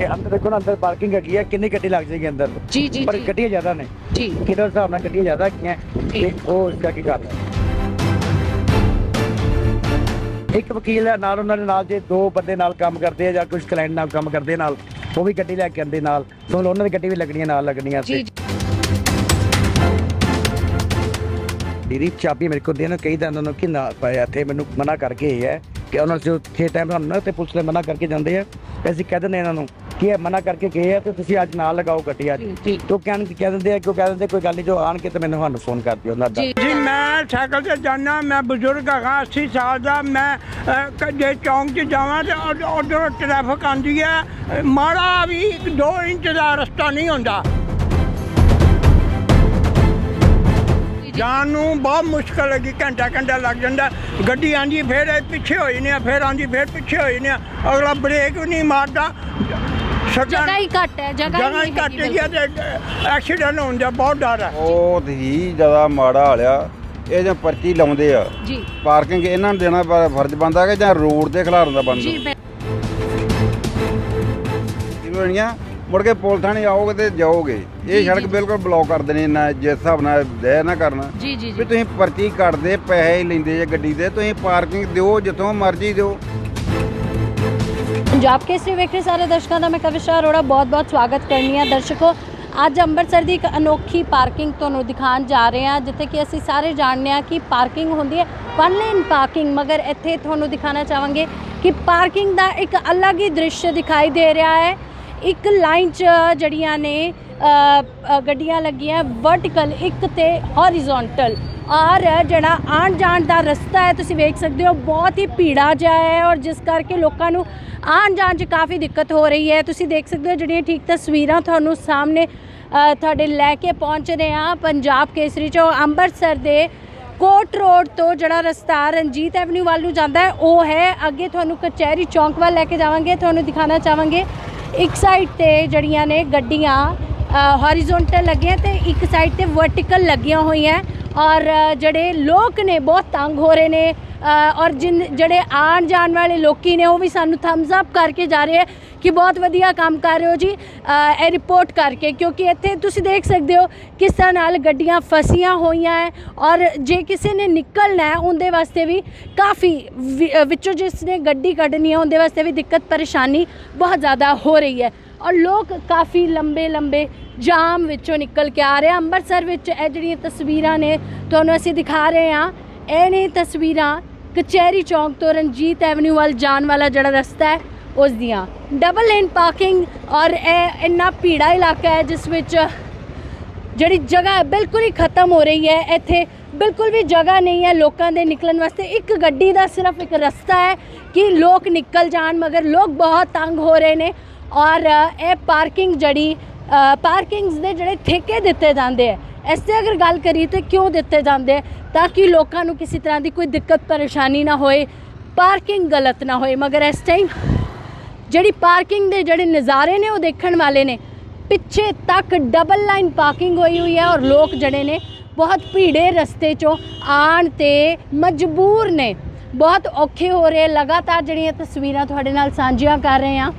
ਇਹ ਅੰਦਰ ਦੇਖੋ ਨਾ ਅੰਦਰ ਪਾਰਕਿੰਗ ਹੈਗੀ ਹੈ ਕਿੰਨੀ ਗੱਡੀ ਲੱਗ ਜਾਏਗੀ ਅੰਦਰ? ਜੀ ਜੀ ਪਰ ਜੀ। ਗੱਡੀਆਂ ਜ਼ਿਆਦਾ ਨੇ। ਜੀ। ਕਿਹੜੇ ਹਿਸਾਬ ਨਾਲ ਗੱਡੀਆਂ ਜ਼ਿਆਦਾ ਹੈਗੀਆਂ? ਜੀ। ਤੇ ਉਹ ਇਸਦਾ ਕੀ ਕਾਰਨ ਹੈ ਇੱਕ ਵਕੀਲ ਹੈ ਨਾਲ ਉਹਨਾਂ ਦੇ ਨਾਲ ਜੇ ਦੋ ਬੰਦੇ ਨਾਲ ਕੰਮ ਕਰਦੇ ਆ ਜਾਂ ਕੁਝ ਕਲਾਇੰਟ ਨਾਲ ਕੰਮ ਕਰਦੇ ਆ ਨਾਲ ਉਹ ਵੀ ਗੱਡੀ ਲੈ ਕੇ ਆਉਂਦੇ ਨਾਲ। ਸੋ ਉਹਨਾਂ ਦੀ ਗੱਡੀ ਵੀ ਲੱਗਣੀਆਂ ਨਾਲ ਲੱਗਣੀਆਂ ਜੀ ਤੇ ਦੀਦੀ ਚਾਬੀ ਮੇਰੇ ਕੋਲ ਦੇਣ ਕਈ ਦਿਨ ਉਹਨਾਂ ਨੂੰ ਕਿ ਨਾ ਪਾਇਆ। ਤੇ ਮੈਨੂੰ ਮਨਾ ਕਰਕੇ ਇਹ ਹੈ ਕਿ ਉਹਨਾਂ ਨੂੰ ਛੇ ਟਾਈਮ ਸਾਨੂੰ ਨਾ ਤੇ ਪੁਲਿਸ ਨੇ ਮਨਾ ਕਰਕੇ ਜਾਂਦੇ ਆ ਤੇ ਅਸੀਂ ਕਹਿ ਦਿੰਦੇ ਇਹਨਾਂ ਨੂੰ ਕਿ ਇਹ ਮਨਾ ਕਰਕੇ ਗਏ ਆ ਤੇ ਤੁਸੀਂ ਅੱਜ ਨਾਲ ਲਗਾਓ ਗੱਡੀ ਅੱਜ। ਜੀ। ਤੋ ਕਹਿਣ ਕਹਿ ਦਿੰਦੇ ਆ ਕਿਉਂ ਕਹਿ ਦਿੰਦੇ ਕੋਈ ਗੱਲ ਨਹੀਂ ਜੋ ਆਣ ਕੇ ਤੇ ਮੈਨੂੰ ਸਾਨੂੰ ਫੋਨ ਕਰ ਦਿਓ ਉਹਨਾਂ ਦਾ ਜੀ ਮੈਂ ਸਾਈਕਲ ਤੇ ਜਾਣਾ ਮੈਂ ਬਜ਼ੁਰਗ ਹੈਗਾ 80 ਸਾਲ ਦਾ ਮੈਂ ਅਹ, ਕ- ਜੇ ਚੌਂਕ 'ਚ ਜਾਵਾਂ ਤੇ ਉਧਰ ਟ੍ਰੈਫਿਕ ਆਂਦੀ ਹੈ ਅਹ, ਮਾੜਾ ਵੀ 2 ਇੰਚ ਦਾ ਰਸਤਾ ਨਹੀਂ ਹੁੰਦਾ। ਜਾਣ ਨੂੰ ਬਹੁਤ ਮੁਸ਼ਕਲ ਹੈਗੀ ਘੰਟਾ ਘੰਟਾ ਲੱਗ ਜਾਂਦਾ। ਗੱਡੀ ਆਂਦੀ ਫਿਰ ਇਹ ਪਿੱਛੇ ਹੋ ਜਾਂਦੀ ਆ ਫਿਰ ਆਂਦੀ ਫਿਰ ਪਿੱਛੇ ਹੋ ਜਾਂਦੀ ਆ। ਅਗਲਾ ਬ੍ਰੇਕ ਵੀ ਨਹੀਂ ਮਾਰਦਾ। ਸੱਜਣ। ਜਗ੍ਹਾ ਹੀ ਘੱਟ ਹੈ ਜਗ੍ਹਾ ਜਗ੍ਹਾ ਹੀ ਨਹੀਂ ਘੱਟ ਹੈਗੀ ਗਿਆ ਤੇ ਐਕਸੀਡੈਂਟ ਹੋਣ ਦਾ ਬਹੁਤ ਡਰ ਹੈ। ਬਹੁਤ ਹੀ ਜ਼ਿਆਦਾ ਮਾੜਾ ਹਾਲਿਆ ਇਹ ਜਾਂ ਪਰਚੀ ਲਾਉਂਦੇ ਆ। ਜੀ। ਪਾਰਕਿੰਗ ਇਹਨਾਂ ਨੂੰ ਦੇਣਾ ਪ- ਫਰਜ਼ ਬਣਦਾ ਕਿ ਜਾਂ ਰੋਡ ਤੇ ਖਿਲਾਰਨ ਦਾ ਬਣਦਾ ਜੀ ਮੈਂ- ਜਿਹੜੀਆਂ ਮੁੜ ਕੇ ਪੁਲਿਸ ਥਾਣੇ ਆਓਗੇ ਤੇ ਜਾਓਗੇ। ਜੀ, ਇਹ ਸੜਕ ਜੀ। ਬਿਲਕੁਲ ਬਲੌਕ ਕਰ ਦੇਣੀ ਨਾ ਜਿਸ ਹਿਸਾਬ ਨਾਲ ਦਇਆ ਨਾ ਕਰਨਾ। ਜੀ ਜੀ ਵੀ ਜੀ ਤੁਸੀਂ ਪਰਚੀ ਕੱਟਦੇ ਪੈਸੇ ਹੀ ਲੈਂਦੇ ਜੇ ਗੱਡੀ ਦੇ ਤੁਸੀਂ ਪਾਰਕਿੰਗ ਦਿਓ ਜਿੱਥੋਂ ਮਰਜ਼ੀ ਦਿਓ। ਪੰਜਾਬ ਕੇਸਰੀ ਵੇਖ ਰਹੇ ਸਾਰੇ ਦਰਸ਼ਕਾਂ ਦਾ ਮੈਂ ਕਵਿਸ਼ਾ ਅਰੋੜਾ, ਬਹੁਤ-ਬਹੁਤ ਸਵਾਗਤ ਕਰਨੀ ਹੈ ਦਰਸ਼ਕੋ, ਅੱਜ ਅੰਮ੍ਰਿਤਸਰ ਦੀ ਇੱਕ ਅਨੋਖੀ ਪਾਰਕਿੰਗ ਤੁਹਾਨੂੰ ਦਿਖਾਉਣ ਜਾ ਰਹੇ ਹਾਂ ਜਿੱਥੇ ਕਿ ਅਸੀਂ ਸਾਰੇ ਜਾਣਦੇ ਹਾਂ ਕਿ ਪਾਰਕਿੰਗ ਹੁੰਦੀ ਹੈ, ਵਨ ਲੇਨ ਪਾਰਕਿੰਗ, ਮਗਰ ਇੱਥੇ ਤੁਹਾਨੂੰ ਦਿਖਾਣਾ ਚਾਹਾਂਗੇ ਕਿ ਪਾਰਕਿੰਗ ਦਾ ਇੱਕ ਅਲੱਗ ਹੀ ਦ੍ਰਿਸ਼ ਦਿਖਾਈ ਦੇ ਰਿਹਾ ਹੈ। ਇੱਕ ਲਾਈਨ 'ਚ ਜਿਹੜੀਆਂ ਨੇ ਗੱਡੀਆਂ ਲੱਗੀਆਂ ਵਰਟੀਕਲ ਇੱਕ ਤੇ ਹੌਰੀਜ਼ੌਂਟਲ ਔਰ ਜਿਹੜਾ ਆਉਣ ਜਾਣ ਦਾ ਰਸਤਾ ਹੈ, ਤੁਸੀਂ ਵੇਖ ਸਕਦੇ ਹੋ, ਬਹੁਤ ਹੀ ਭੀੜਾ ਜਿਹਾ ਹੈ ਔਰ ਜਿਸ ਕਰਕੇ ਲੋਕਾਂ ਨੂੰ ਆਉਣ ਜਾਣ 'ਚ ਕਾਫੀ ਦਿੱਕਤ ਹੋ ਰਹੀ ਹੈ। ਤੁਸੀਂ ਦੇਖ ਸਕਦੇ ਹੋ, ਜਿਹੜੀਆਂ ਠੀਕ ਤਸਵੀਰਾਂ ਤੁਹਾਨੂੰ ਸਾਹਮਣੇ ਤੁਹਾਡੇ ਲੈ ਕੇ ਪਹੁੰਚ ਰਹੇ ਹਾਂ। ਪੰਜਾਬ ਕੇਸਰੀ ਚੋਂ ਅੰਮ੍ਰਿਤਸਰ ਦੇ ਕੋਟ ਰੋਡ ਤੋਂ ਜਿਹੜਾ ਰਸਤਾ ਰਣਜੀਤ ਐਵਨਿਊ ਵੱਲ ਨੂੰ ਜਾਂਦਾ ਹੈ, ਉਹ ਹੈ। ਅੱਗੇ ਤੁਹਾਨੂੰ ਕਚਹਿਰੀ ਚੌਂਕ ਵੱਲ ਲੈ ਕੇ ਜਾਵਾਂਗੇ, ਤੁਹਾਨੂੰ ਦਿਖਾਣਾ ਚਾਹਾਂਗੇ। ਇੱਕ ਸਾਈਡ ਤੇ ਜਿਹੜੀਆਂ ਨੇ ਗੱਡੀਆਂ ਹੌਰੀਜ਼ੌਂਟਲ ਲੱਗੀਆਂ ਤੇ ਇੱਕ ਸਾਈਡ ਤੇ ਵਰਟੀਕਲ ਲੱਗੀਆਂ ਹੋਈਆਂ। ਔਰ ਜਿਹੜੇ ਲੋਕ ਨੇ ਬਹੁਤ ਤੰਗ ਹੋ ਰਹੇ ਨੇ ਔਰ ਜਿਨ ਜਿਹੜੇ ਆਉਣ ਜਾਣ ਵਾਲੇ ਲੋਕੀ ਨੇ ਉਹ ਵੀ ਸਾਨੂੰ ਥੰਬਸ ਅਪ ਕਰਕੇ ਜਾ ਰਹੇ ਹੈ ਕਿ ਬਹੁਤ ਵਧੀਆ ਕੰਮ ਕਰ ਰਹੇ ਹੋ ਜੀ ਅ, ਇਹ ਰਿਪੋਰਟ ਕਰਕੇ ਕਿਉਂਕਿ ਇੱਥੇ ਤੁਸੀਂ ਦੇਖ ਸਕਦੇ ਹੋ ਕਿਸ ਤਰ੍ਹਾਂ ਨਾਲ ਗੱਡੀਆਂ ਫਸੀਆਂ ਹੋਈਆਂ ਹੈ ਔਰ ਜੇ ਕਿਸੇ ਨੇ ਨਿਕਲਣਾ ਹੈ ਉਹਦੇ ਵਾਸਤੇ ਵੀ ਕਾਫੀ ਵਿੱਚੋਂ ਜਿਸ ਨੇ ਗੱਡੀ ਕੱਢਣੀ ਹੈ ਉਹਦੇ ਵਾਸਤੇ ਵੀ ਦਿੱਕਤ ਪਰੇਸ਼ਾਨੀ ਬਹੁਤ ਜ਼ਿਆਦਾ ਹੋ ਰਹੀ ਹੈ ਔਰ ਲੋਕ ਕਾਫੀ ਲੰਬੇ ਲੰਬੇ ਜਾਮ ਵਿੱਚੋਂ ਨਿਕਲ ਕੇ ਆ ਰਿਹਾ। ਅੰਮ੍ਰਿਤਸਰ ਵਿੱਚ ਇਹ ਜਿਹੜੀਆਂ ਤਸਵੀਰਾਂ ਨੇ, ਤੁਹਾਨੂੰ ਅਸੀਂ ਦਿਖਾ ਰਹੇ ਹਾਂ। ਇਹ ਨੇ ਤਸਵੀਰਾਂ ਕਚਹਿਰੀ ਚੌਂਕ ਤੋਂ ਰਣਜੀਤ ਐਵਨਿਊ ਵੱਲ ਜਾਣ ਵਾਲਾ ਜਿਹੜਾ ਰਸਤਾ ਹੈ, ਉਸ ਦੀਆਂ। ਡਬਲ ਲੇਨ ਪਾਰਕਿੰਗ ਔਰ ਇਹ ਇੰਨਾ ਭੀੜਾ ਇਲਾਕਾ ਹੈ, ਜਿਸ ਵਿੱਚ ਜਿਹੜੀ ਜਗ੍ਹਾ ਹੈ, ਬਿਲਕੁਲ ਹੀ ਖਤਮ ਹੋ ਰਹੀ ਹੈ। ਇੱਥੇ ਬਿਲਕੁਲ ਵੀ ਜਗ੍ਹਾ ਨਹੀਂ ਹੈ ਲੋਕਾਂ ਦੇ ਨਿਕਲਣ ਵਾਸਤੇ। ਇੱਕ ਗੱਡੀ ਦਾ ਸਿਰਫ ਇੱਕ ਰਸਤਾ ਹੈ ਕਿ ਲੋਕ ਨਿਕਲ ਜਾਣ, ਮਗਰ ਲੋਕ ਬਹੁਤ ਤੰਗ ਹੋ ਰਹੇ ਨੇ। ਔਰ ਇਹ ਪਾਰਕਿੰਗ ਜਿਹੜੀ ਪਾਰਕਿੰਗਸ ਦੇ ਜਿਹੜੇ ਠੇਕੇ ਦਿੱਤੇ ਜਾਂਦੇ ਆ, ਇਸ ਤੇ ਅਗਰ ਗੱਲ ਕਰੀਏ ਤੇ ਕਿਉਂ ਦਿੱਤੇ ਜਾਂਦੇ ਆ? ਤਾਂ ਕਿ ਲੋਕਾਂ ਨੂੰ ਕਿਸੇ ਤਰ੍ਹਾਂ ਦੀ ਕੋਈ ਦਿੱਕਤ ਪਰੇਸ਼ਾਨੀ ਨਾ ਹੋਏ ਪਾਰਕਿੰਗ ਗਲਤ ਨਾ ਹੋਏ, ਮਗਰ ਇਸ ਟਾਈਮ ਜਿਹੜੀ ਪਾਰਕਿੰਗ ਦੇ ਜਿਹੜੇ ਨਜ਼ਾਰੇ ਨੇ ਉਹ ਦੇਖਣ ਵਾਲੇ ਨੇ, ਪਿੱਛੇ ਤੱਕ ਡਬਲ ਲਾਈਨ ਪਾਰਕਿੰਗ ਹੋਈ ਹੋਈ ਹੈ ਔਰ ਲੋਕ ਜਿਹੜੇ ਨੇ ਬਹੁਤ ਭੀੜੇ ਰਸਤੇ ਚੋਂ ਆਣ ਤੇ ਮਜਬੂਰ ਨੇ। ਬਹੁਤ ਔਖੇ ਹੋ ਰਹੇ ਲਗਾਤਾਰ ਜਿਹੜੀਆਂ ਤਸਵੀਰਾਂ ਤੁਹਾਡੇ ਨਾਲ ਸਾਂਝੀਆਂ ਕਰ ਰਹੇ ਹਾਂ।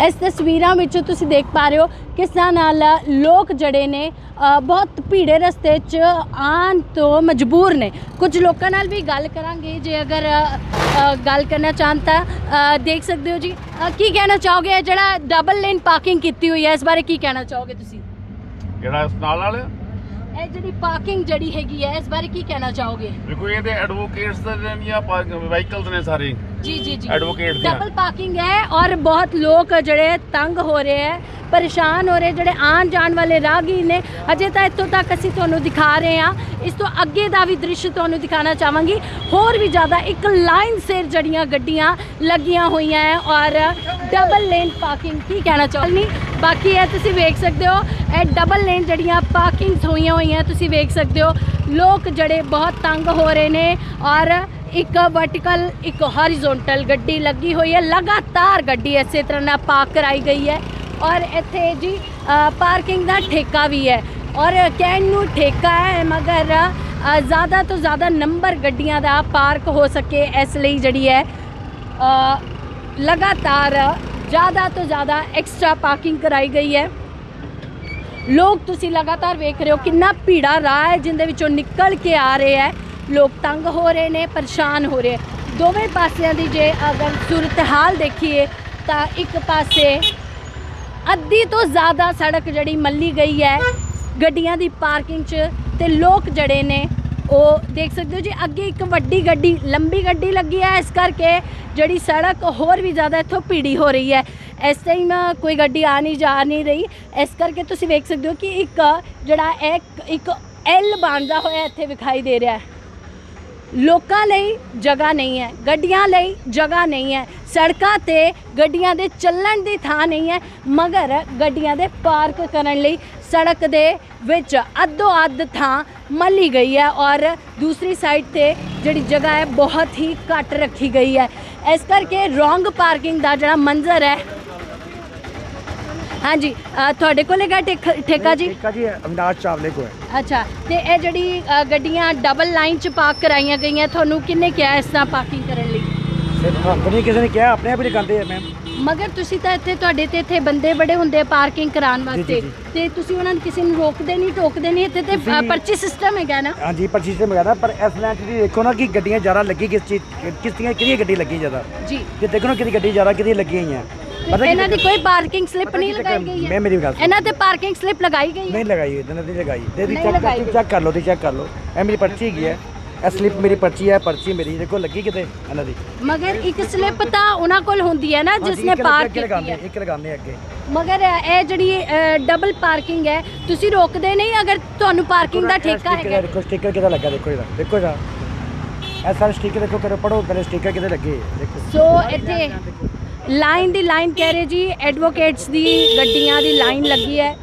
ਇਸ ਤਸਵੀਰਾਂ ਵਿੱਚ ਤੁਸੀਂ ਦੇਖ ਪਾ ਰਹੇ ਹੋ ਕਿਸ ਤਰ੍ਹਾਂ ਨਾਲ ਲੋਕ ਜਿਹੜੇ ਨੇ ਬਹੁਤ ਭੀੜੇ ਰਸਤੇ 'ਚ ਆਉਣ ਤੋਂ ਮਜਬੂਰ ਨੇ। ਕੁਝ ਲੋਕਾਂ ਨਾਲ ਵੀ ਗੱਲ ਕਰਾਂਗੇ, ਜੇ ਅਗਰ ਗੱਲ ਕਰਨਾ ਚਾਹਣ ਤਾਂ ਦੇਖ ਸਕਦੇ ਹੋ ਜੀ। ਕੀ ਕਹਿਣਾ ਚਾਹੋਗੇ? ਜਿਹੜਾ ਡਬਲ ਲੇਨ ਪਾਰਕਿੰਗ ਕੀਤੀ ਹੋਈ ਹੈ, ਇਸ ਬਾਰੇ ਕੀ ਕਹਿਣਾ ਚਾਹੋਗੇ ਤੁਸੀਂ? ਕਿਹੜਾ ਇਸ ਨਾਲ ਵਾਲੇ ਇਹ ਜਿਹੜੀ ਪਾਰਕਿੰਗ ਜਿਹੜੀ ਹੈਗੀ ਹੈ ਇਸ ਬਾਰੇ ਕੀ ਕਹਿਣਾ ਚਾਹੋਗੇ? ਦੇਖੋ ਇਹਦੇ ਐਡਵੋਕੇਟਸ ਦੇ ਨੇ ਜਾਂ ਵਹੀਕਲਸ ਨੇ ਸਾਰੇ। ਜੀ ਜੀ ਜੀ। ਦੀਆਂ। ਡਬਲ ਪਾਰਕਿੰਗ ਹੈ ਔਰ ਬਹੁਤ ਲੋਕ ਜਿਹੜੇ ਤੰਗ ਹੋ ਰਹੇ ਹੈ। ਪਰੇਸ਼ਾਨ ਹੋ ਰਹੇ, ਜਿਹੜੇ ਆਉਣ ਜਾਣ ਵਾਲੇ ਰਾਹਗੀਰ ਨੇ ਅਜੇ ਤਾਂ ਇੱਥੋਂ ਤੱਕ ਅਸੀਂ ਤੁਹਾਨੂੰ ਦਿਖਾ ਰਹੇ ਹਾਂ। ਇਸ ਤੋਂ ਅੱਗੇ ਦਾ ਵੀ ਦ੍ਰਿਸ਼ ਤੁਹਾਨੂੰ ਦਿਖਾਣਾ ਚਾਹਾਂਗੀ। ਹੋਰ ਵੀ ਜ਼ਿਆਦਾ ਇੱਕ ਲਾਈਨ ਸਿਰ ਜੜੀਆਂ ਗੱਡੀਆਂ ਲੱਗੀਆਂ ਹੋਈਆਂ ਹੈ ਔਰ ਡਬਲ ਲੇਨ ਪਾਰਕਿੰਗ ਕੀ ਕਹਿਣਾ ਚਾਹੁੰਦੀ ਬਾਕੀ ਇਹ ਤੁਸੀਂ ਵੇਖ ਸਕਦੇ ਹੋ, ਇਹ ਡਬਲ ਲੇਨ ਜਿਹੜੀਆਂ ਪਾਰਕਿੰਗਸ ਹੋਈਆਂ ਹੋਈਆਂ ਤੁਸੀਂ ਵੇਖ ਸਕਦੇ ਹੋ। ਲੋਕ ਜਿਹੜੇ ਬਹੁਤ ਤੰਗ ਹੋ ਰਹੇ ਨੇ ਔਰ ਇੱਕ ਵਰਟੀਕਲ ਇੱਕ ਹੌਰੀਜ਼ੌਂਟਲ ਗੱਡੀ ਲੱਗੀ ਹੋਈ ਹੈ। ਲਗਾਤਾਰ ਗੱਡੀ ਇਸੇ ਤਰ੍ਹਾਂ ਨਾਲ ਪਾਰਕ ਕਰਾਈ ਗਈ ਹੈ। ਔਰ ਇੱਥੇ ਜੀ ਪਾਰਕਿੰਗ ਦਾ ਠੇਕਾ ਵੀ ਹੈ। ਔਰ ਕਹਿਣ ਨੂੰ ਠੇਕਾ ਹੈ, ਮਗਰ ਜ਼ਿਆਦਾ ਤੋਂ ਜ਼ਿਆਦਾ ਨੰਬਰ ਗੱਡੀਆਂ ਦਾ ਪਾਰਕ ਹੋ ਸਕੇ ਇਸ ਲਈ ਜਿਹੜੀ ਹੈ ਲਗਾਤਾਰ ਜ਼ਿਆਦਾ ਤੋਂ ਜ਼ਿਆਦਾ ਐਕਸਟਰਾ ਪਾਰਕਿੰਗ ਕਰਾਈ ਗਈ ਹੈ। ਲੋਕ ਤੁਸੀਂ ਲਗਾਤਾਰ ਵੇਖ ਰਹੇ ਹੋ ਕਿੰਨਾ ਭੀੜਾ ਰਾਹ ਹੈ, ਜਿੰਦੇ ਵਿੱਚੋਂ ਨਿਕਲ ਕੇ ਆ ਰਹੇ ਹੈ। ਲੋਕ ਤੰਗ ਹੋ ਰਹੇ ਨੇ, ਪਰੇਸ਼ਾਨ ਹੋ ਰਹੇ। ਦੋਵੇਂ ਪਾਸਿਆਂ ਦੀ ਜੇ ਅਗਰ ਸੂਰਤ ਹਾਲ ਦੇਖੀਏ, ਤਾਂ ਇੱਕ ਪਾਸੇ ਅੱਧੀ ਤੋਂ ਜ਼ਿਆਦਾ ਸੜਕ ਜਿਹੜੀ ਮੱਲੀ ਗਈ ਹੈ, ਗੱਡੀਆਂ ਦੀ ਪਾਰਕਿੰਗ 'ਚ ਤੇ ਲੋਕ ਜਿਹੜੇ ਨੇ, ਉਹ ਦੇਖ ਸਕਦੇ ਹੋ ਜੀ, ਅੱਗੇ ਇੱਕ ਵੱਡੀ ਗੱਡੀ, ਲੰਬੀ ਗੱਡੀ ਲੱਗੀ ਹੈ, ਇਸ ਕਰਕੇ ਜਿਹੜੀ ਸੜਕ ਹੋਰ ਵੀ ਜ਼ਿਆਦਾ ਇੱਥੋਂ ਭੀੜੀ ਹੋ ਰਹੀ ਹੈ। ਇਸ ਟਾਈਮ ਕੋਈ ਗੱਡੀ ਆ ਨਹੀਂ, ਜਾ ਨਹੀਂ ਰਹੀ। ਇਸ ਕਰਕੇ ਤੁਸੀਂ ਵੇਖ ਸਕਦੇ ਹੋ ਕਿ ਇੱਕ ਜਿਹੜਾ ਇੱਕ ਇੱਕ ਐਲ ਬਣਦਾ ਹੋਇਆ ਇੱਥੇ ਵਿਖਾਈ ਦੇ ਰਿਹਾ ਹੈ। ਲੋਕਾਂ ਲਈ ਜਗ੍ਹਾ ਨਹੀਂ ਹੈ, ਗੱਡੀਆਂ ਲਈ ਜਗ੍ਹਾ ਨਹੀਂ ਹੈ, ਸੜਕਾਂ ਤੇ ਗੱਡੀਆਂ ਦੇ ਚੱਲਣ ਦੀ ਥਾਂ ਨਹੀਂ ਹੈ, ਮਗਰ ਗੱਡੀਆਂ ਦੇ ਪਾਰਕ ਕਰਨ ਲਈ ਸੜਕ ਦੇ ਵਿੱਚ ਅੱਧੋ ਅੱਧ ਥਾਂ ਮੱਲੀ ਗਈ ਹੈ ਔਰ ਦੂਸਰੀ ਸਾਈਡ ਤੇ ਜਿਹੜੀ ਜਗ੍ਹਾ ਹੈ ਬਹੁਤ ਹੀ ਘੱਟ ਰੱਖੀ ਗਈ ਹੈ। ਇਸ ਕਰਕੇ ਰੋਂਗ ਪਾਰਕਿੰਗ ਦਾ ਜਿਹੜਾ ਮੰਜ਼ਰ ਹੈ ਹਾਂਜੀ ਅ, ਤੁਹਾਡੇ ਕੋਲ ਹੈਗਾ ਠੇਕ- ਠੇਕਾ ਜੀ? ਠੇਕਾ ਜੀ ਅਮਨਾਜ ਚਾਵਲੇ ਕੋ ਹੈ। ਅੱਛਾ ਤੇ ਇਹ ਜਿਹੜੀ ਅ, ਗੱਡੀਆਂ ਡਬਲ ਲਾਈਨ ਚ ਪਾਰਕ ਕਰਾਈਆਂ ਗਈਆਂ ਤੁਹਾਨੂੰ ਕਿੰਨੇ ਕਿਹਾ ਇਸ ਤਰ੍ਹਾਂ ਪਾਰਕਿੰਗ ਕਰਨ ਲਈ? ਕੰਪਨੀ ਕਿਸੇ ਨੇ ਕਿਹਾ ਆਪਣੇ ਆਪ ਹੀ ਲਗਾਉਂਦੇ ਆ ਮੈਮ ਮਗਰ ਤੁਸੀਂ ਤਾਂ ਇੱਥੇ ਤੁਹਾਡੇ ਤੇ ਇੱਥੇ ਬੰਦੇ ਬੜੇ ਹੁੰਦੇ ਆ ਪਾਰਕਿੰਗ ਕਰਾਉਣ ਵਾਸਤੇ। ਜੀ। ਤੇ ਤੁਸੀਂ ਉਹਨਾਂ ਨੂੰ ਕਿਸੇ ਨੂੰ ਰੋਕਦੇ ਨਹੀਂ ਟੋਕਦੇ ਨਹੀਂ ਇੱਥੇ ਤੇ ਅ, ਤੁਸੀਂ- ਪਰਚੀ ਸਿਸਟਮ ਹੈਗਾ ਨਾ। ਹਾਂਜੀ ਪਰਚੀ ਤੇ ਮੰਗਾਦਾ ਪਰ ਇਸ ਲਾਈਨ 'ਚ ਤੁਸੀਂ ਦੇਖੋ ਨਾ ਕਿ ਗੱਡੀਆਂ ਜ਼ਿਆਦਾ ਲੱਗੀ ਕਿਸ ਚੀਜ਼ ਕਿਸ ਦੀਆਂ ਕਿਹਦੀ ਗੱਡੀ ਲੱਗੀ ਜ਼ਿਆਦਾ। ਜੀ। ਕਿ ਦੇਖੋ ਨਾ ਕਿਹਦੀ ਗੱਡੀ ਜ਼ਿਆਦਾ ਕਿਹਦੀ ਲੱਗੀ ਹੋਈਆਂ। ਤੇ ਇਹਨਾਂ ਦੀ ਕੋਈ ਪਾਰਕਿੰਗ ਸਲਿੱਪ ਨਹੀਂ ਲਗਾਈ ਗਈ ਹੈ। ਮੈਂ ਮੇਰੀ ਗੱਲ ਸੁਣੋ। ਇਹਨਾਂ ਤੇ ਪਾਰਕਿੰਗ ਸਲਿੱਪ ਲਗਾਈ ਗਈ ਹੈ। ਨਹੀਂ ਲਗਾਈ ਹੋਈ ਨਹੀਂ ਲਗਾਈ। ਤੇ ਨਹੀਂ ਚੈੱਕ ਚੈੱਕ ਕਰ ਲਓ ਤੇ ਚੈੱਕ ਕਰ ਲਓ। ਇਹ ਮੇਰੀ ਪਰਚੀ ਹੈਗੀ ਹੈ। ਇਹ ਸਲਿੱਪ ਮੇਰੀ ਪਰਚੀ ਹੈ ਪਰਚੀ ਮੇਰੀ। ਦੇਖੋ ਲੱਗੀ ਕਿਤੇ ਇਹਨਾਂ ਦੀ? ਮਗਰ ਇੱਕ ਸਲਿੱਪ ਤਾਂ ਉਹਨਾਂ ਕੋਲ ਹੁੰਦੀ ਹੈ ਨਾ ਜਿਸ ਨੇ ਪਾਰਕ ਕੀਤੀ ਹੈ। ਇੱਕ ਲਗਾਉਂਦੇ ਅੱਗੇ। ਮਗਰ ਇਹ ਜਿਹੜੀ ਡਬਲ ਪਾਰਕਿੰਗ ਹੈ ਤੁਸੀਂ ਰੋਕਦੇ ਨਹੀਂ ਅਗਰ ਤੁਹਾਨੂੰ ਪਾਰਕਿੰਗ ਦਾ ਠੇਕਾ ਹੈਗਾ। ਦੇਖੋ ਸਟicker ਕਿਹਦਾ ਲੱਗਾ? ਦੇਖੋ ਇਹਦਾ। ਦੇਖੋ ਇਹਦਾ। ਇਹ ਸਾਰੇ ਸਟicker ਦੇਖੋ ਕਰੋ ਪੜੋ ਪਹਿਲੇ ਸਟicker ਕਿਤੇ ਲੱਗੇ? ਦੇਖੋ। ਸੋ ਇੱਥੇ ਲਾਈਨ ਦੀ ਲਾਈਨ ਕਹਿ ਰਹੇ ਜੀ ਐਡਵੋਕੇਟਸ ਦੀ ਗੱਡੀਆਂ ਦੀ ਲਾਈਨ ਲੱਗੀ ਹੈ।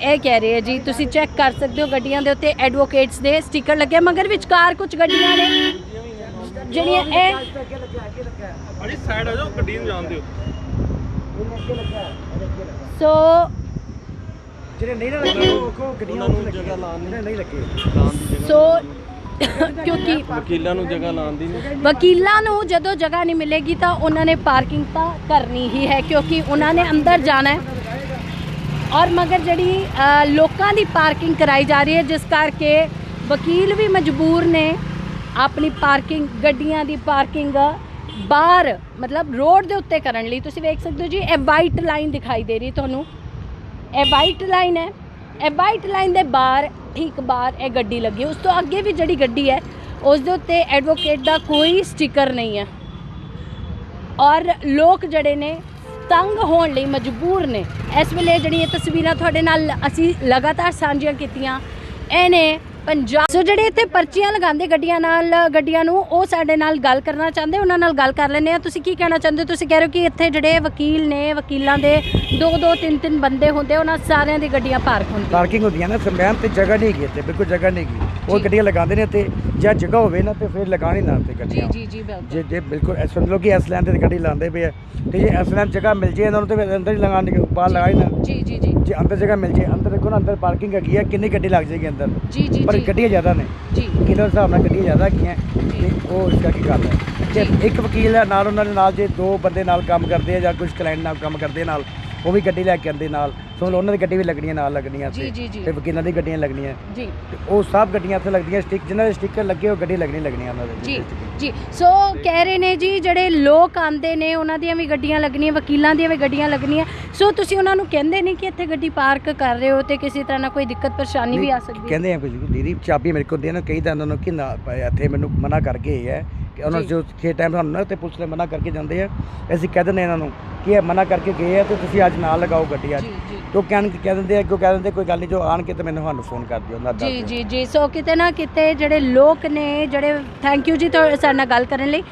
ਇਹ ਕਹਿ ਰਹੇ ਹੈ ਜੀ ਤੁਸੀਂ ਚੈੱਕ ਕਰ ਸਕਦੇ ਹੋ ਗੱਡੀਆਂ ਦੇ ਉੱਤੇ ਐਡਵੋਕੇਟਸ ਦੇ ਸਟicker ਲੱਗੇ ਮਗਰ ਵਿਚਕਾਰ ਕੁਝ ਗੱਡੀਆਂ ਨੇ ਜਿਹੜੀਆਂ ਇਹ ਅਜੀ ਸਾਈਡ ਆ ਜਾਓ ਗੱਡੀ ਨੂੰ ਜਾਣ ਦਿਓ। ਸੋ ਜਿਹੜੇ ਨਹੀਂ ਲੱਗੇ ਉਹ ਗੱਡੀਆਂ ਨੂੰ ਜਗ੍ਹਾ ਲਾਉਣ ਨਹੀਂ ਲੱਗੇ। ਸੋ ਕਿਉਂਕਿ ਵਕੀਲਾਂ ਨੂੰ ਜਗ੍ਹਾ ਲਾਉਣ ਦੀ ਨਹੀਂ। ਵਕੀਲਾਂ ਨੂੰ ਜਦੋਂ ਜਗ੍ਹਾ ਨਹੀਂ ਮਿਲੇਗੀ ਤਾਂ ਉਹਨਾਂ ਨੇ ਪਾਰਕਿੰਗ ਤਾਂ ਕਰਨੀ ਹੀ ਹੈ ਕਿਉਂਕਿ ਉਹਨਾਂ ਨੇ ਅੰਦਰ ਜਾਣਾ ਹੈ। ਔਰ ਮਗਰ ਜਿਹੜੀ ਲੋਕਾਂ ਦੀ ਪਾਰਕਿੰਗ ਕਰਾਈ ਜਾ ਰਹੀ ਹੈ ਜਿਸ ਕਰਕੇ ਵਕੀਲ ਵੀ ਮਜਬੂਰ ਨੇ ਆਪਣੀ ਪਾਰਕਿੰਗ ਗੱਡੀਆਂ ਦੀ ਪਾਰਕਿੰਗ ਬਾਹਰ ਮਤਲਬ ਰੋਡ ਦੇ ਉੱਤੇ ਕਰਨ ਲਈ। ਤੁਸੀਂ ਵੇਖ ਸਕਦੇ ਹੋ ਜੀ ਇਹ ਵਾਈਟ ਲਾਈਨ ਦਿਖਾਈ ਦੇ ਰਹੀ ਤੁਹਾਨੂੰ। ਇਹ ਵਾਈਟ ਲਾਈਨ ਹੈ। ਇਹ ਵਾਈਟ ਲਾਈਨ ਦੇ ਬਾਹਰ, ਠੀਕ ਬਾਹਰ ਇਹ ਗੱਡੀ ਲੱਗੀ ਉਸ ਤੋਂ ਅੱਗੇ ਵੀ ਜਿਹੜੀ ਗੱਡੀ ਹੈ, ਉਸ ਦੇ ਉੱਤੇ ਐਡਵੋਕੇਟ ਦਾ ਕੋਈ ਸਟicker ਨਹੀਂ ਹੈ। ਔਰ ਲੋਕ ਜਿਹੜੇ ਨੇ, ਤੰਗ ਹੋਣ ਲਈ ਮਜਬੂਰ ਨੇ। ਇਸ ਵੇਲੇ ਜਿਹੜੀਆਂ ਤਸਵੀਰਾਂ ਤੁਹਾਡੇ ਨਾਲ ਅਸੀਂ ਲਗਾਤਾਰ ਸਾਂਝੀਆਂ ਕੀਤੀਆਂ, ਇਹ ਨੇ ਪੰਜਾਬ ਸੋ ਜਿਹੜੇ ਇੱਥੇ ਪਰਚੀਆਂ ਲਗਾਉਂਦੇ ਗੱਡੀਆਂ ਨਾਲ, ਗੱਡੀਆਂ ਨੂੰ, ਉਹ ਸਾਡੇ ਨਾਲ ਗੱਲ ਕਰਨਾ ਚਾਹੁੰਦੇ, ਉਹਨਾਂ ਨਾਲ ਗੱਲ ਕਰ ਲੈਂਦੇ ਆ ਤੁਸੀਂ ਕੀ ਕਹਿਣਾ ਚਾਹੁੰਦੇ ਹੋ? ਤੁਸੀਂ ਕਹਿ ਰਹੇ ਹੋ ਕਿ ਇੱਥੇ ਜਿਹੜੇ ਵਕੀਲ ਨੇ, ਵਕੀਲਾਂ ਦੇ ਦੋ ਦੋ ਤਿੰਨ ਤਿੰਨ ਬੰਦੇ ਹੁੰਦੇ ਉਹਨਾਂ ਸਾਰਿਆਂ ਦੀ ਗੱਡੀਆਂ ਪਾਰਕ ਹੁੰਦੀਆਂ ਪਾਰਕਿੰਗ ਹੁੰਦੀਆਂ ਨਾ ਸੰਬਿਆਨ ਤੇ ਜਗ੍ਹਾ ਨਹੀਂ ਹੈਗੀ ਇੱਥੇ ਬਿਲਕੁਲ ਜਗ੍ਹਾ ਨਹੀਂ ਹੈਗੀ। ਉਹ। ਗੱਡੀਆਂ ਲਗਾਉਂਦੇ ਨੇ ਤੇ ਜਾਂ ਜਗ੍ਹਾ ਹੋਵੇ ਨਾ ਤੇ ਫਿਰ ਲਗਾਣੀ ਨਾ ਤੇ ਗੱਡੀਆਂ। ਜੀ ਜੀ ਬਿਲਕੁਲ। ਜੇ ਜੇ ਬਿਲਕੁਲ ਐਸ ਸਮਝ ਕਿ ਇਸ ਲਾਈਨ ਤੇ ਗੱਡੀ ਲਾਉਂਦੇ ਪਏ ਆ। ਤੇ ਜੇ ਇਸ ਲਾਈਨ ਜਗ੍ਹਾ ਮਿਲ ਜੇ ਇਹਨਾਂ ਨੂੰ ਤੇ ਅੰਦਰ ਹੀ ਲਗਾਉਣ ਕੇ ਬਾਹਰ ਲਗਾਈ ਨਾ। ਜੀ ਜੀ ਜੀ। ਜੇ ਅੰਦਰ ਜਗ੍ਹਾ ਮਿਲ ਜੇ ਅੰਦਰ ਦੇਖੋ ਨਾ ਅੰਦਰ ਪਾਰਕਿੰਗ ਹੈਗੀ ਆ ਕਿੰਨੀ ਗੱਡੀ ਲੱਗ ਜਾਏਗੀ ਅੰਦਰ। ਜੀ ਜੀ ਪਰ ਗੱਡੀਆਂ ਜ਼ਿਆਦਾ ਨੇ। ਜੀ। ਕਿਲੋ ਦੇ ਹਿਸਾਬ ਨਾਲ ਗੱਡੀਆਂ ਜ਼ਿਆਦਾ ਹੈਗੀਆਂ ਤੇ ਉਹ ਇਸ ਕਰਕੇ ਗੱਲ ਹੈ। ਜੇ ਜੀ। ਇੱਕ ਵਕੀਲ ਨਾਲ ਉਹਨਾਂ ਦੇ ਨਾਲ ਜੇ ਦੋ ਬੰਦੇ ਨਾਲ ਕੰਮ ਕਰਦੇ ਆ ਜਾਂ ਕੁਝ ਕਲਾਇੰਟ ਨਾਲ ਕੰਮ ਕਰਦੇ ਨਾਲ ਉਹ ਵੀ ਗੱਡੀ ਲੈ ਕੇ ਆਉਂਦੇ ਨਾਲ। ਸੋ ਉਹਨਾਂ ਦੀ ਗੱਡੀ ਵੀ ਲੱਗਣੀਆਂ ਨਾਲ ਲੱਗਣੀਆਂ ਜੀ, ਜੀ, ਜੀ। ਤੇ ਵਕੀਲਾਂ ਦੀ ਗੱਡੀਆਂ ਲੱਗਣੀਆਂ। ਜੀ। ਤੇ ਉਹ ਸਭ ਗੱਡੀਆਂ ਇੱਥੇ ਲੱਗਦੀਆਂ ਸਟਿਕ ਜਿਨ੍ਹਾਂ ਦੇ ਸਟicker ਲੱਗੇ ਉਹ ਗੱਡੀ ਲੱਗਣੀ ਲੱਗਣੀਆਂ ਉਹਨਾਂ ਦੇ ਜੀ ਜੀ। ਸੋ ਕਹਿ ਰਹੇ ਨੇ ਜੀ ਜਿਹੜੇ ਲੋਕ ਆਂਦੇ ਨੇ ਉਹਨਾਂ ਦੀਆਂ ਵੀ ਗੱਡੀਆਂ ਲੱਗਣੀਆਂ ਵਕੀਲਾਂ ਦੀਆਂ ਵੀ ਗੱਡੀਆਂ ਲੱਗਣੀਆਂ। ਸੋ ਤੁਸੀਂ ਉਹਨਾਂ ਨੂੰ ਕਹਿੰਦੇ ਨਹੀਂ ਕਿ ਇੱਥੇ ਗੱਡੀ ਪਾਰਕ ਕਰ ਰਹੇ ਹੋ ਤੇ ਕਿਸੇ ਤਰ੍ਹਾਂ ਨਾਲ ਕੋਈ ਦਿੱਕਤ ਪਰੇਸ਼ਾਨੀ ਵੀ ਆ ਸਕਦੀ? ਹੈ ਕਹਿੰਦੇ ਆ ਕੁਝ ਦੀਦੀ ਚਾਬੀ ਮੇਰੇ ਕੋਲ ਦੇ ਨਾ ਕਈ ਤਾਂ ਉਹਨਾਂ ਨੂੰ ਕਿ ਨਾ ਪ- ਇੱਥੇ ਮੈਨੂੰ ਮਨਾ ਕਰਕੇ ਗਏ ਹੈ ਉਹਨਾਂ ਜੀ। ਛੇ ਟਾਈਮ ਸਾਨੂੰ ਨਾ ਤੇ ਪੁਲਿਸ ਨੇ ਮਨਾ ਕਰਕੇ ਜਾਂਦੇ ਆ। ਅਸੀਂ ਕਹਿ ਦਿੰਦੇ ਇਹਨਾਂ ਨੂੰ ਕਿ ਇਹ ਮਨਾ ਕਰਕੇ ਗਏ ਆ ਤੇ ਤੁਸੀਂ ਅੱਜ ਨਾਲ ਲਗਾਓ ਗੱਡੀ ਅੱਜ। ਕਿਉਂ ਕਹਿਣ ਕਹਿ ਦਿੰਦੇ ਆ ਕਿਉਂ ਕਹਿ ਦਿੰਦੇ ਕੋਈ ਗੱਲ ਨਹੀਂ ਜੋ ਆਣ ਕੇ ਤੇ ਮੈਨੂੰ ਸਾਨੂੰ ਫੋਨ ਕਰ ਦਿਓ ਉਹਨਾਂ ਦਾ ਜੀ ਜੀ ਜੀ। ਸੋ ਕਿਤੇ ਨਾ ਕਿਤੇ ਜਿਹੜੇ ਲੋਕ ਨੇ ਜਿਹੜੇ ਥੈਂਕ ਯੂ ਜੀ ਤੁਹਾਡੇ ਸਾਡੇ ਨਾਲ ਗੱਲ ਕਰਨ ਲਈ।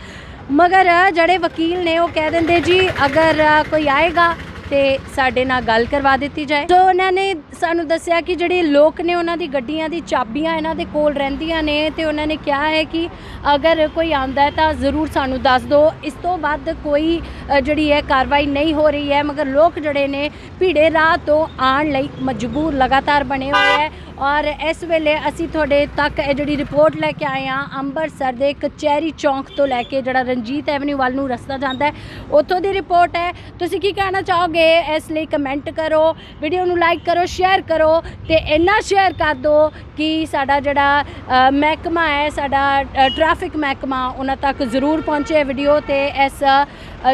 ਮਗਰ ਜਿਹੜੇ ਵਕੀਲ ਨੇ ਉਹ ਕਹਿ ਦਿੰਦੇ ਜੀ ਅਗਰ ਕੋਈ ਆਏਗਾ ਤੇ ਸਾਡੇ ਨਾਲ ਗੱਲ ਕਰਵਾ ਦਿੱਤੀ ਜਾਏ। ਸੋ ਉਹਨਾਂ ਨੇ ਸਾਨੂੰ ਦੱਸਿਆ ਕਿ ਜਿਹੜੇ ਲੋਕ ਨੇ ਉਹਨਾਂ ਦੀ ਗੱਡੀਆਂ ਦੀ ਚਾਬੀਆਂ ਇਹਨਾਂ ਦੇ ਕੋਲ ਰਹਿੰਦੀਆਂ ਨੇ ਤੇ ਉਹਨਾਂ ਨੇ ਕਿਹਾ ਹੈ ਕਿ ਅਗਰ ਕੋਈ ਆਂਦਾ ਹੈ ਤਾਂ ਜ਼ਰੂਰ ਸਾਨੂੰ ਦੱਸ ਦਿਓ। ਇਸ ਤੋਂ ਵੱਧ ਕੋਈ ਜਿਹੜੀ ਹੈ ਕਾਰਵਾਈ ਨਹੀਂ ਹੋ ਰਹੀ ਹੈ, ਮਗਰ ਲੋਕ ਜਿਹੜੇ ਨੇ ਭੀੜੇ ਰਾਹ ਤੋਂ ਆਉਣ ਲਈ ਮਜਬੂਰ ਲਗਾਤਾਰ ਬਣੇ ਹੋਏ ਹੈ। ਔਰ ਇਸ ਵੇਲੇ ਅਸੀਂ ਤੁਹਾਡੇ ਤੱਕ ਇਹ ਜਿਹੜੀ ਰਿਪੋਰਟ ਲੈ ਕੇ ਆਏ ਹਾਂ, ਅੰਮ੍ਰਿਤਸਰ ਦੇ ਕਚਹਿਰੀ ਚੌਂਕ ਤੋਂ ਲੈ ਕੇ ਜਿਹੜਾ ਰਣਜੀਤ ਐਵਨਿਊ ਵੱਲ ਨੂੰ ਰਸਤਾ ਜਾਂਦਾ ਹੈ, ਉੱਥੋਂ ਦੀ ਰਿਪੋਰਟ ਹੈ। ਤੁਸੀਂ ਕੀ ਕਹਿਣਾ ਚਾਹੋਗੇ? ਇਸ ਲਈ ਕਮੈਂਟ ਕਰੋ ਵੀਡੀਓ ਨੂੰ ਲਾਈਕ ਕਰੋ ਸ਼ੇਅਰ ਕਰੋ ਤੇ ਇੰਨਾ ਸ਼ੇਅਰ ਕਰ ਦਿਓ ਕਿ ਸਾਡਾ ਜਿਹੜਾ ਮਹਿਕਮਾ ਹੈ, ਸਾਡਾ ਟ੍ਰੈਫਿਕ ਮਹਿਕਮਾ, ਉਹਨਾਂ ਤੱਕ ਜ਼ਰੂਰ ਪਹੁੰਚੇ ਵੀਡੀਓ ਤੇ ਇਸ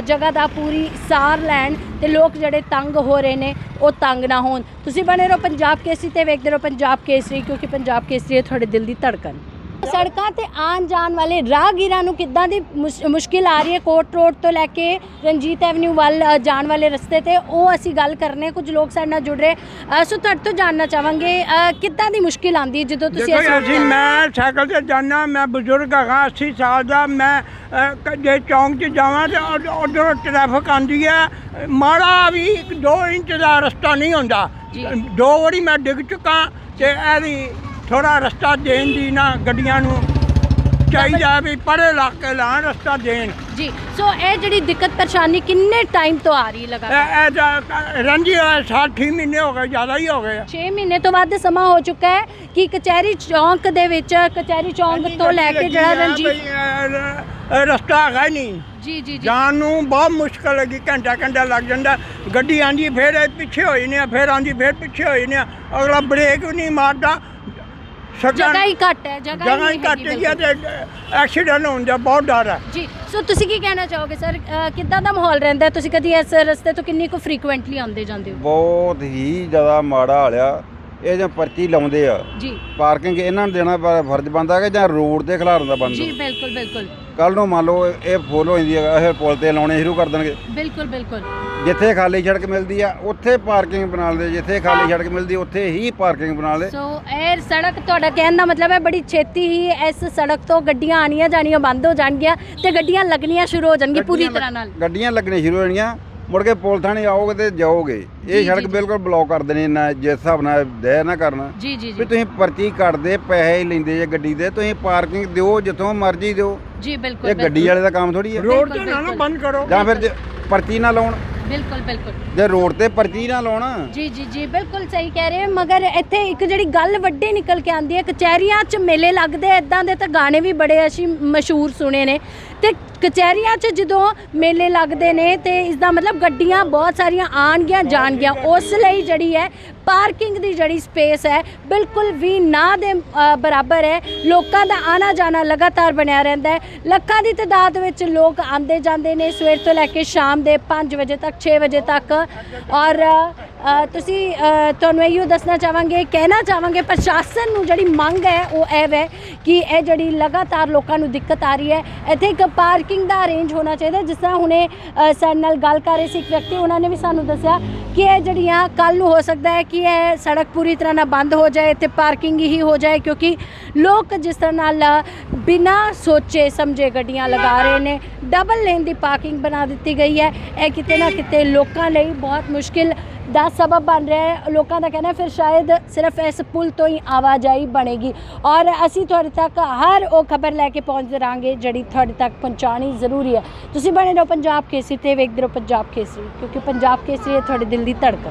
ਜਗ੍ਹਾ ਦਾ ਪੂਰੀ ਸਾਰ ਲੈਣ ਤੇ ਲੋਕ ਜਿਹੜੇ ਤੰਗ ਹੋ ਰਹੇ ਨੇ, ਉਹ ਤੰਗ ਨਾ ਹੋਣ। ਤੁਸੀਂ ਬਣੇ ਰਹੋ ਪੰਜਾਬ ਕੇਸਰੀ ਤੇ ਵੇਖਦੇ ਰਹੋ ਪੰਜਾਬ ਕੇਸਰੀ, ਕਿਉਂਕਿ ਪੰਜਾਬ ਕੇਸਰੀ ਹੈ ਤੁਹਾਡੇ ਦਿਲ ਦੀ ਧੜਕਣ। ਸੜਕਾਂ ਤੇ ਆਉਣ ਜਾਣ ਵਾਲੇ ਰਾਹਗੀਰਾਂ ਨੂੰ ਕਿੱਦਾਂ ਦੀ ਮੁਸ਼- ਮੁਸ਼ਕਿਲ ਆ ਰਹੀ ਹੈ? ਕੋਟ ਰੋਡ ਤੋਂ ਲੈ ਕੇ ਰਣਜੀਤ ਐਵਨਿਊ ਵੱਲ ਜਾਣ ਵਾਲੇ ਰਸਤੇ ਤੇ ਉਹ ਅਸੀਂ ਗੱਲ ਕਰਨੇ ਕੁਝ ਲੋਕ ਸਾਡੇ ਨਾਲ ਜੁੜ ਰਹੇ। ਸੋ ਤੁਹਾਡੇ ਤੋਂ ਜਾਣਨਾ ਚਾਹਾਂਗੇ ਕਿੱਦਾਂ ਦੀ ਮੁਸ਼ਕਿਲ ਆਉਂਦੀ ਹੈ? ਜਦੋਂ ਤੁਸੀਂ ਦੇਖੋ ਜੀ, ਮੈਂ ਸਾਈਕਲ ਤੇ ਜਾਣਾ ਮੈਂ ਬਜ਼ੁਰਗ ਹੈਗਾ 80 ਸਾਲ ਦਾ ਮੈਂ ਜੇ ਚੌਂਕ 'ਚ ਜਾਵਾਂ ਤੇ ਉਧਰ ਟ੍ਰੈਫਿਕ ਆਂਦੀ ਹੈ। ਮਾੜਾ ਵੀ 2 ਇੰਚ ਦਾ ਰਸਤਾ ਨਹੀਂ ਹੁੰਦਾ। ਦੋ ਵਾਰੀ ਮੈਂ ਡਿੱਗ ਚੁੱਕਾ ਤੇ ਇਹਦੀ ਥੋੜਾ ਰਸਤਾ ਦੇਣ ਦੀ ਨਾ ਗੱਡੀਆਂ ਨੂੰ ਚਾਹੀਦਾ ਵੀ ਪਰੇ ਇਲਾਕੇ ਲਾਣ ਰਸਤਾ ਦੇਣ। ਜੀ ਸੋ ਇਹ ਜਿਹੜੀ ਦਿੱਕਤ ਪਰੇਸ਼ਾਨੀ ਕਿੰਨੇ ਟਾਈਮ ਤੋਂ ਆ ਰਹੀ ਹੈ ਲਗਾਤਾਰ? ਇਹ ਇਹ ਹੋਇਆ ਸਾਲ ਠੀਕ ਮਹੀਨੇ ਹੋ ਗਏ ਜ਼ਿਆਦਾ ਹੀ ਹੋ ਗਏ ਆ। 6 ਮਹੀਨੇ ਤੋਂ ਵੱਧ ਸਮਾਂ ਹੋ ਚੁੱਕਾ ਹੈ ਕਿ ਕਚਹਿਰੀ ਚੌਂਕ ਦੇ ਵਿੱਚ ਕਚਹਿਰੀ ਚੌਂਕ ਤੋਂ ਲੈ ਕੇ ਜਿਹੜਾ ਰਣਜੀਤ ਰਸਤਾ ਹੈਗਾ ਹੀ ਨਹੀਂ। ਜੀ ਜੀ ਜੀ। ਜਾਣ ਨੂੰ ਬਹੁਤ ਮੁਸ਼ਕਲ ਹੈਗੀ ਘੰਟਾ ਘੰਟਾ ਲੱਗ ਜਾਂਦਾ। ਗੱਡੀ ਆਂਦੀ ਫਿਰ ਇਹ ਪਿੱਛੇ ਹੋਈ ਨੇ ਫਿਰ ਆਂਦੀ ਫਿਰ ਪਿੱਛੇ ਹੋਈ ਨੇ ਅਗਲਾ ਬ੍ਰੇਕ ਵੀ ਨਹੀਂ ਮਾਰਦਾ ਸਗਨ ਜਗ੍ਹਾ ਹੀ ਘੱਟ ਹੈ ਜਗ੍ਹਾ ਜਗ੍ਹਾ ਹੀ ਨਹੀਂ ਘੱਟ ਹੈਗੀ ਗਿਆ ਬਿਲਕੁਲ। ਤੇ ਐਕਸੀਡੈਂਟ ਹੋਣ ਦਾ ਬਹੁਤ ਡਰ ਹੈ। ਜੀ ਸੋ ਤੁਸੀਂ ਕੀ ਕਹਿਣਾ ਚਾਹੋਗੇ ਸਰ? ਅ, ਕਿੱਦਾਂ ਦਾ ਮਾਹੌਲ ਰਹਿੰਦਾ ਹੈ? ਤੁਸੀਂ ਕਦੀ ਇਸ ਰਸਤੇ ਤੋਂ ਕਿੰਨੀ ਕੁ ਫ੍ਰੀਕੁਐਂਟਲੀ ਆਉਂਦੇ ਜਾਂਦੇ ਹੋ? ਬਹੁਤ ਹੀ ਜ਼ਿਆਦਾ ਮਾੜਾ ਹਾਲਿਆ ਇਹ ਜਾਂ ਪਰਚੀ ਲਾਉਂਦੇ ਆ। ਜੀ। ਪਾਰਕਿੰਗ ਇਹਨਾਂ ਨੂੰ ਦੇਣਾ ਪ- ਫਰਜ਼ ਬਣਦਾ ਕਿ ਜਾਂ ਰੋਡ ਤੇ ਖਿਲਾਰਨ ਦਾ ਜੀ ਬਿਲਕੁਲ ਬਿਲਕੁਲ। ਕੱਲ ਨੂੰ ਮੰਨ ਲਓ ਇਹ ਫੁੱਲ ਹੋ ਜਾਂਦੀ ਹੈ ਇਹ ਪੁਲ ਤੇ ਲਾਉਣੇ ਸ਼ੁਰੂ ਕਰ ਦੇਣਗੇ। ਬਿਲਕੁਲ ਬਿਲਕੁਲ। ਜਿੱਥੇ ਖਾਲੀ ਸੜਕ ਮਿਲਦੀ ਆ ਉੱਥੇ ਪਾਰਕਿੰਗ ਬਣਾ ਲਦੇ ਜਿੱਥੇ ਖਾਲੀ ਸੜਕ ਮਿਲਦੀ ਉੱਥੇ ਹੀ ਪਾਰਕਿੰਗ ਬਣਾ ਲਦੇ। ਸੋ ਇਹ ਸੜਕ ਤੁਹਾਡਾ ਕਹਿਣ ਦਾ ਮਤਲਬ ਹੈ ਬੜੀ ਛੇਤੀ ਹੀ ਇਸ ਸੜਕ ਤੋਂ ਗੱਡੀਆਂ ਆਣੀਆਂ ਜਾਣੀਆਂ ਬੰਦ ਹੋ ਜਾਣਗੀਆਂ ਤੇ ਗੱਡੀਆਂ ਲੱਗਣੀਆਂ ਸ਼ੁਰੂ ਹੋ ਜਾਣਗੀਆਂ ਪੂਰੀ ਤਰ੍ਹਾਂ ਨਾਲ। ਗੱਡੀਆਂ ਲੱਗਣੀਆਂ ਸ਼ੁਰੂ ਹੋ ਮੁੜ ਕੇ ਪੁਲ ਥਾਣੇ ਆਓਗੇ ਤੇ ਜਾਓਗੇ। ਇਹ ਸੜਕ। ਬਿਲਕੁਲ ਬਲੌਕ ਕਰ ਦੇਣੀ ਨਾ ਜਿਸ ਹਿਸਾਬ ਨਾਲ ਦਇਆ ਨਾ ਕਰਨਾ। ਜੀ ਜੀ ਵੀ ਤੁਸੀਂ ਪਰਚੀ ਕੱਟਦੇ ਪੈਸੇ ਹੀ ਲੈਂਦੇ ਜੇ ਗੱਡੀ ਦੇ ਤੁਸੀਂ ਪਾਰਕਿੰਗ ਦਿਓ ਜਿੱਥੋਂ ਮਰਜ਼ੀ ਦਿਓ। ਜੀ ਬਿਲਕੁਲ ਇਹ ਗੱਡੀ ਵਾਲੇ ਦਾ ਕੰਮ ਥੋੜੀ ਹੈ। ਰੋਡ ਤੇ ਬਿਲਕੁਲ, ਨਾ। ਬੰਦ ਕਰੋ। ਜਾਂ ਫਿਰ ਪਰਚੀ ਨਾ ਲਾਉਣ। ਬਿਲਕੁਲ ਬਿਲਕੁਲ। ਜੇ ਰੋਡ ਤੇ ਪਰਚੀ ਨਾ ਲਾਉਣ। ਜੀ ਜੀ ਜੀ ਬਿਲਕੁਲ ਸਹੀ ਕਹਿ ਰਹੇ ਹੋ ਮਗਰ ਇੱਥੇ ਇੱਕ ਜਿਹੜੀ ਗੱਲ ਵੱਡੀ ਨਿਕਲ ਕੇ ਆਉਂਦੀ ਹੈ ਕਚਹਿਰੀਆਂ 'ਚ ਮੇਲੇ ਲੱਗਦੇ ਐਦਾਂ ਦੇ ਤਾਂ ਗਾਣੇ ਵੀ ਬੜੇ ਅਸੀਂ ਮਸ਼ਹੂਰ ਸੁਣੇ ਨੇ। ਤੇ ਕਚਹਿਰੀਆਂ 'ਚ ਜਦੋਂ ਮੇਲੇ ਲੱਗਦੇ ਨੇ ਤੇ ਇਸ ਦਾ ਮਤਲਬ ਗੱਡੀਆਂ ਬਹੁਤ ਸਾਰੀਆਂ ਆਣਗੀਆਂ ਜਾਣਗੀਆਂ, ਉਸ ਲਈ ਜਿਹੜੀ ਹੈ ਪਾਰਕਿੰਗ ਦੀ ਜਿਹੜੀ ਸਪੇਸ ਹੈ ਬਿਲਕੁਲ ਵੀ ਨਾ ਦੇ ਬਰਾਬਰ ਹੈ। ਲੋਕਾਂ ਦਾ ਆਣਾ ਜਾਣਾ ਲਗਾਤਾਰ ਬਣਿਆ ਰਹਿੰਦਾ ਹੈ। ਲੱਖਾਂ ਦੀ ਤਾਦਾਦ ਵਿੱਚ ਲੋਕ ਆਉਂਦੇ ਜਾਂਦੇ ਨੇ ਸਵੇਰ ਤੋਂ ਲੈ ਕੇ ਸ਼ਾਮ ਦੇ 5 ਵਜੇ ਤੱਕ 6 ਵਜੇ ਤੱਕ ਔਰ ਤੁਸੀਂ ਤੁਹਾਨੂੰ ਇਹੋ ਦੱਸਣਾ ਚਾਹਾਂਗੇ, ਕਹਿਣਾ ਚਾਹਾਂਗੇ, ਪ੍ਰਸ਼ਾਸਨ ਨੂੰ ਜਿਹੜੀ ਮੰਗ ਹੈ, ਉਹ ਇਹ ਹੈ ਕਿ ਇਹ ਜਿਹੜੀ ਲਗਾਤਾਰ ਲੋਕਾਂ ਨੂੰ ਦਿੱਕਤ ਆ ਰਹੀ ਹੈ, ਇੱਥੇ ਇੱਕ ਪਾਰਕਿੰਗ ਦਾ ਅਰੇਂਜ ਹੋਣਾ ਚਾਹੀਦਾ ਜਿਸ ਤਰ੍ਹਾਂ ਹੁਣੇ ਸਾਡੇ ਨਾਲ ਗੱਲ ਕਰ ਰਹੇ ਸੀ ਇੱਕ ਵਿਅਕਤੀ, ਉਹਨਾਂ ਨੇ ਵੀ ਸਾਨੂੰ ਦੱਸਿਆ ਕਿ ਇਹ ਜਿਹੜੀਆਂ ਕੱਲ ਨੂੰ ਹੋ ਸਕਦਾ ਹੈ ਕਿ ਇਹ ਸੜਕ ਪੂਰੀ ਤਰ੍ਹਾਂ ਨਾਲ ਬੰਦ ਹੋ ਜਾਏ ਤੇ ਪਾਰਕਿੰਗ ਹੀ ਹੋ ਜਾਏ, ਕਿਉਂਕਿ ਲੋਕ ਜਿਸ ਤਰ੍ਹਾਂ ਨਾਲ ਬਿਨਾਂ ਸੋਚੇ ਸਮਝੇ ਗੱਡੀਆਂ ਲਗਾ ਰਹੇ ਨੇ ਡਬਲ ਲੇਨ ਦੀ ਪਾਰਕਿੰਗ ਬਣਾ ਦਿੱਤੀ ਗਈ ਹੈ, ਇਹ ਕਿਤੇ ਨਾ ਕਿਤੇ ਲੋਕਾਂ ਲਈ ਬਹੁਤ ਮੁਸ਼ਕਿਲ ਦਾ ਸਬਬ ਬਣ ਰਿਹਾ ਹੈ। ਲੋਕਾਂ ਦਾ ਕਹਿਣਾ ਫਿਰ ਸ਼ਾਇਦ ਸਿਰਫ ਇਸ ਪੁਲ ਤੋਂ ਹੀ ਆਵਾਜਾਈ ਬਣੇਗੀ। ਔਰ ਅਸੀਂ ਤੁਹਾਡੇ ਤੱਕ ਹਰ ਉਹ ਖਬਰ ਲੈ ਕੇ ਪਹੁੰਚਦੇ ਰਾਂਗੇ, ਜਿਹੜੀ ਤੁਹਾਡੇ ਤੱਕ ਪਹੁੰਚਾਣੀ ਜ਼ਰੂਰੀ ਹੈ। ਤੁਸੀਂ ਬਣੇ ਰਹੋ ਪੰਜਾਬ ਕੇਸਰੀ ਤੇ ਵੇਖਦੇ ਰਹੋ ਪੰਜਾਬ ਕੇਸਰੀ, ਕਿਉਂਕਿ ਪੰਜਾਬ ਕੇਸਰੀ ਹੈ ਤੁਹਾਡੇ ਦਿਲ ਦੀ ਧੜਕਨ।